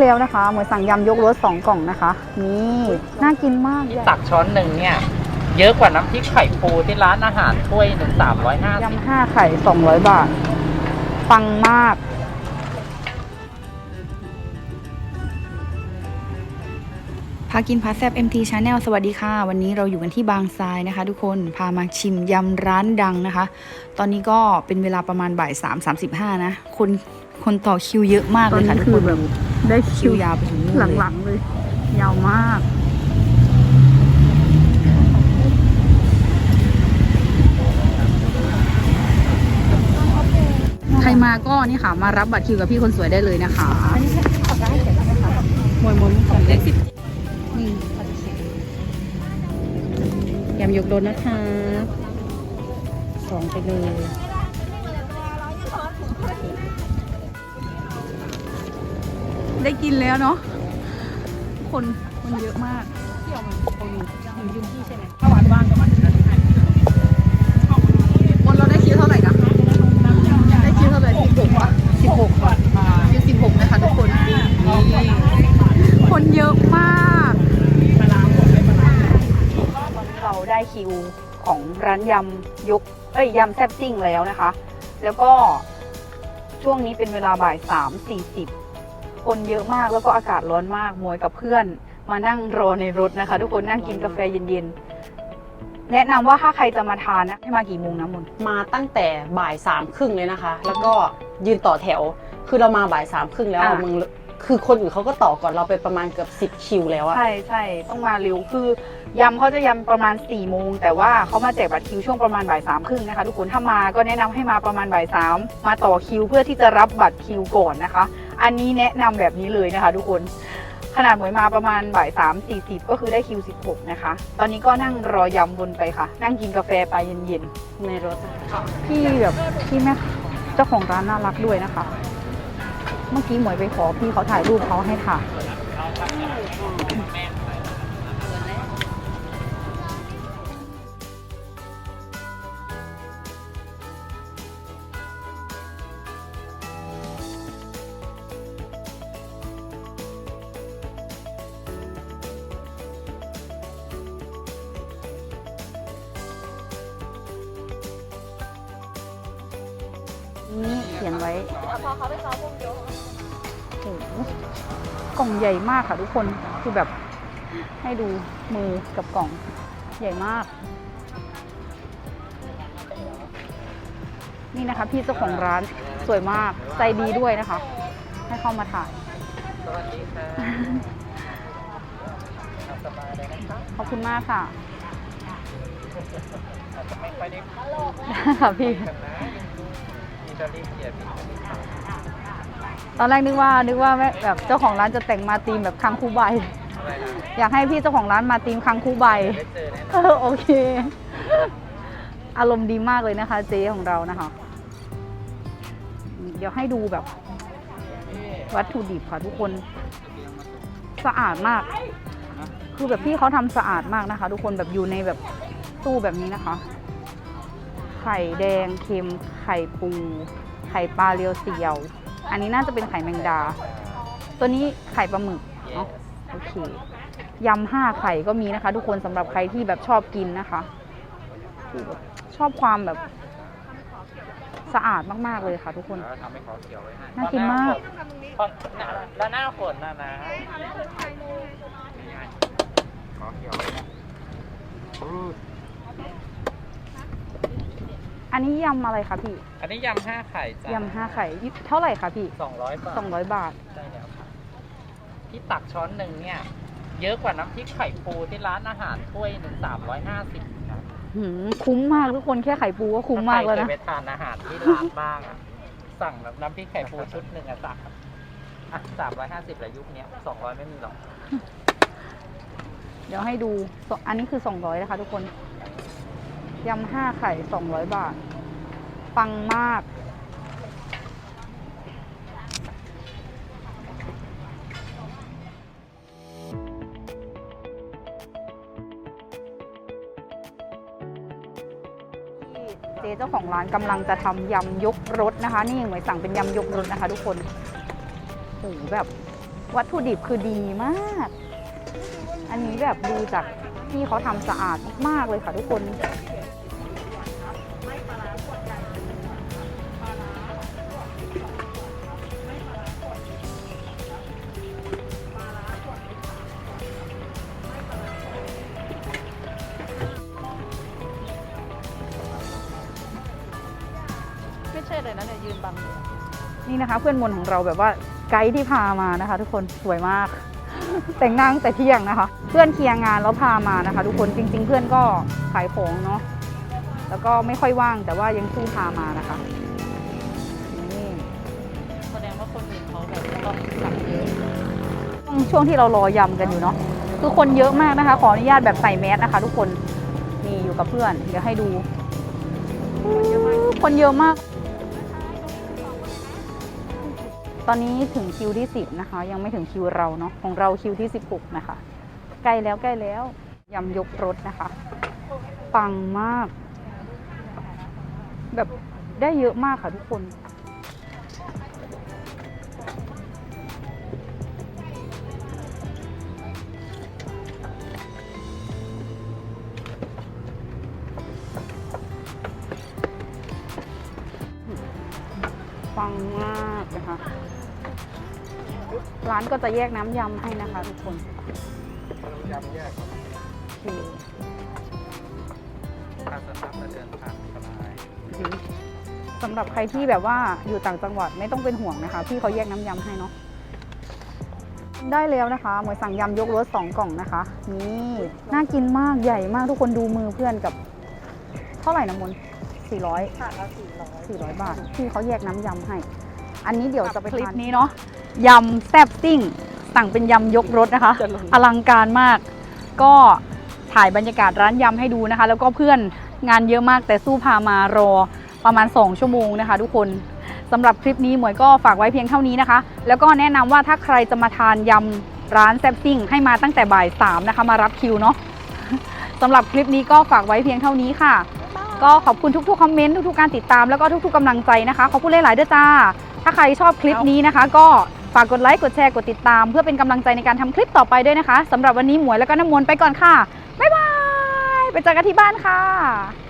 แล้วนะคะหมวยสั่งยำยกรสสองกล่องนะคะ นี่น่ากินมากตักช้อนหนึ่งเนี่ยเยอะกว่าน้ำพริกไข่ปูที่ร้านอาหารถ้วยหนึ่งสามร้อยห้าสิบยำห้าไข่สองร้อยบาทปังมากพากินพาแซบ MT Channel สวัสดีค่ะ วันนี้เราอยู่กันที่บางทรายนะคะ ทุกคนพามาชิมยำร้านดังนะคะ ตอนนี้ก็เป็นเวลาประมาณบ่ายสามสามสิบห้านะ คนคนต่อคิวเยอะมากเลยค่ะทุกคน ได้คิวยาวไปถึงนู่นเลยหลังๆเลย ยาวมาก ใครมาก็นี่ค่ะ มารับบัตรคิวกับพี่คนสวยได้เลยนะคะมวยมวยของเล็กสิบนี่ยำยกโดนนะคะสองไปเลย ได้กินแล้วเนาะคนคนเยอะมากเที่ยวมันเขาอยู่อยู่ยืนที่ใช่ไหมถ้าหวานว่างกับมันคนเราได้คิวเท่าไหร่นะได้คิวเท่าไหร่สิบหกอะสิบหกอะคิวสิบหกนะคะทุกคนนี่คนเยอะมากเราได้คิวของร้านยำยกเอ้ยยำแซ่บซิ่งแล้วนะคะ แล้วก็ช่วงนี้เป็นเวลาบ่ายสามสี่สิบ คนเยอะมากแล้วก็อากาศร้อนมากมวยกับเพื่อน มานั่งรอในรถนะคะ ทุกคนนั่งกินกาแฟเย็นๆ แนะนำว่าถ้าใครจะมาทานนะให้มากี่โมงนะมน มาตั้งแต่บ่ายสามครึ่งเลยนะคะ แล้วก็ยืนต่อแถว คือเรามาบ่ายสามครึ่งแล้วอะ มึงคือคนอื่นเขาก็ต่อก่อนเราไปประมาณเกือบสิบ10คิวแล้วอะ ใช่ใช่ต้องมาเร็วคือยำเขาจะยำประมาณ4ี่โมงแต่ว่าเขามาแจกบัตรคิวช่วงประมาณบ่ายสามครึ่งนะคะทุกคนถ้ามาก็แนะนำให้มาประมาณบ่ายสามมาต่อคิวเพื่อที่จะรับบัตรคิวก่อนนะคะ อันนี้แนะนำแบบนี้เลยนะคะ ทุกคนขนาดหมวยมาประมาณบ่ายสามสี่สิบก็คือได้คิวสิบหกนะคะ ตอนนี้ก็นั่งรอยำบนไปค่ะ นั่งกินกาแฟไปเย็นในรถอะๆพี่แบบพี่แม่เจ้าของร้านน่ารักด้วยนะคะ เมื่อกี้หมวยไปขอพี่เขาถ่ายรูปเขาให้ถ่า ยนี่เขียนไว้พอเขาไปซ้อมวงโยโอ้โหกล่องใหญ่มากค่ะทุกคนคือแบบให้ดูมือกับกล่องใหญ่มาก นี่นะคะ พี่เจ้าของร้านสวยมากใจดีด้วยนะคะ ให้เข้ามาถ่ายสวัสดีค่ะสบายเลยนะครับขอบคุณมากค่ะอาจจะไม่ค่อยได้พูดค่ะพี่กันนะมี จะรีบเกียร์พี่ตอนแรกนึกว่านึกว่าแม่แบบเจ้าของร้านจะแต่งมาธีมแบบคังคูใบ อะไรนะอยากให้พี่เจ้าของร้านมาธีมคังคูใบ ได้เจอแน่นเออนอโอเค อารมณ์ดีมากเลยนะคะ เจ๊ของเรานะคะ เดี๋ยวให้ดูแบบ วัตถุดิบค่ะทุกคน สะอาดมาก คือแบบพี่เขาทำสะอาดมากนะคะ ทุกคนแบบอยู่ในแบบตู้แบบนี้นะคะ ไข่แดงเค็ม ไข่ปู ไข่ปลาเรียวเซียว อันนี้น่าจะเป็นไข่แมงดา ตัวนี้ไข่ปลาหมึกเนาะโอเคยำห้าไข่ก็มีนะคะ ทุกคนสำหรับใครที่แบบชอบกินนะคะคือแบบชอบความแบบสะอาดมาก ๆ เลยค่ะทุกคนแล้วทำให้เขาเขียวไว้ให้น่ากินมาก เพราะหน้าแล้วหน้าฝนนะนะ ขอเขียวไว้นะ อืออันนี้ยำอะไรคะพี่อันนี้ยำห้าไข่จ้ะยำห้าไข่เท่าไหร่คะพี่สองร้อยบาทสองร้อยบาทใช่แล้วค่ะที่ตักช้อนหนึ่งเนี่ย เยอะกว่าน้ำพริกไข่ปูที่ร้านอาหารถ้วยหนึ่งสามร้อยห้าสิบครับหืมคุ้มมากทุกคนแค่ไข่ปูก็คุ้มมากแล้วถ้นะใครเคยไปทานอาหารที่ร้านบ้างอะสั่งแบบน้ำพริกไข่ปูชุดหนึ่งอะสั่งอะสามร้อยห้าสิบละยุคเนี้ยสองร้อยไม่มีหรอกเดี๋ยวให้ดูสอันนี้คือสองร้อยนะคะทุกคน ยำห้าไข่สองร้อยบาท ปังมาก เจ๊เจ้าของร้านกำลังจะทำยำยกรสนะคะ นี่หมวยสั่งเป็นยำยกรสนะคะทุกคนโอ้โหแบบวัตถุดิบคือดีมาก อันนี้แบบดูจากที่เขาทำสะอาดมากเลยค่ะทุกคน นี่นบังนี่นะคะ เพื่อนมนของเราแบบว่าไกด์ที่พามานะคะ ทุกคนสวยมาก แต่งนางแต่เที่ยงนะคะ เพื่อนเคลียร์งานแล้วพามานะคะ ทุกคนจริง ๆ เพื่อนก็ขายของเนาะแล้วก็ไม่ค่อยว่างแต่ว่ายังสู้พามานะคะนี่แสดงว่าคนอื่นเขาแบบต้องสั่งเยอะช่วงที่เรารอยำกันอยู่เนาะคือคนเยอะมากนะคะ ขออนุญาตแบบใส่แมสนะคะ ทุกคนนี่อยู่กับเพื่อน เดี๋ยวให้ดู คนเยอะมาก ตอนนี้ถึงคิวที่ 10 นะคะ ยังไม่ถึงคิวเราเนาะของเราคิวที่ 16 นะคะ ใกล้แล้วใกล้แล้วยำยกรถนะคะ ปังมาก แบบได้เยอะมากค่ะทุกคนังมากนะคะ ร้านก็จะแยกน้ำยำให้นะคะทุกคนยำแยกครับโอเคทางสตาฟจะเดินทางสบายสำหรับใครที่แบบว่าอยู่ต่างจังหวัดไม่ต้องเป็นห่วงนะคะ พี่เขาแยกน้ำยำให้เนาะได้แล้วนะคะหมวยสั่งยำยกรสสองกล่องนะคะ นี่ น่ากินมากใหญ่มากทุกคนดูมือเพื่อนกับ เท่าไหร่นะมน สี่ร้อยค่ะแล้วสี่ร้อยสี่ร้อยบาทที่เขาแยกน้ำยำให้ อันนี้เดี๋ยวจะไปคลิปนี้เนาะยำแซ่บซิ่งสั่งเป็นยำยกรสนะคะจะลงอลังการมาก ก็ถ่ายบรรยากาศร้านยำให้ดูนะคะ แล้วก็เพื่อนงานเยอะมากแต่สู้พามารอประมาณ 2 ชั่วโมงนะคะ ทุกคนสำหรับคลิปนี้หมวยก็ฝากไว้เพียงเท่านี้นะคะ แล้วก็แนะนำว่าถ้าใครจะมาทานยำร้านแซ่บซิ่งให้มาตั้งแต่บ่ายสามนะคะมารับคิวเนาะสำหรับคลิปนี้ก็ฝากไว้เพียงเท่านี้ค่ะ ก็ขอบคุณทุกๆคอมเมนต์ทุกๆการติดตามแล้วก็ทุกๆกำลังใจนะคะขอบคุณหลายๆด้วยจ้า ถ้าใครชอบคลิปนี้นะคะ ก็ฝากกดไลค์กดแชร์กดติดตาม เพื่อเป็นกำลังใจในการทำคลิปต่อไปด้วยนะคะสำหรับวันนี้หมวยแล้วก็น้ำมนต์ไปก่อนค่ะบ๊ายบายไปเจอกันที่บ้านค่ะ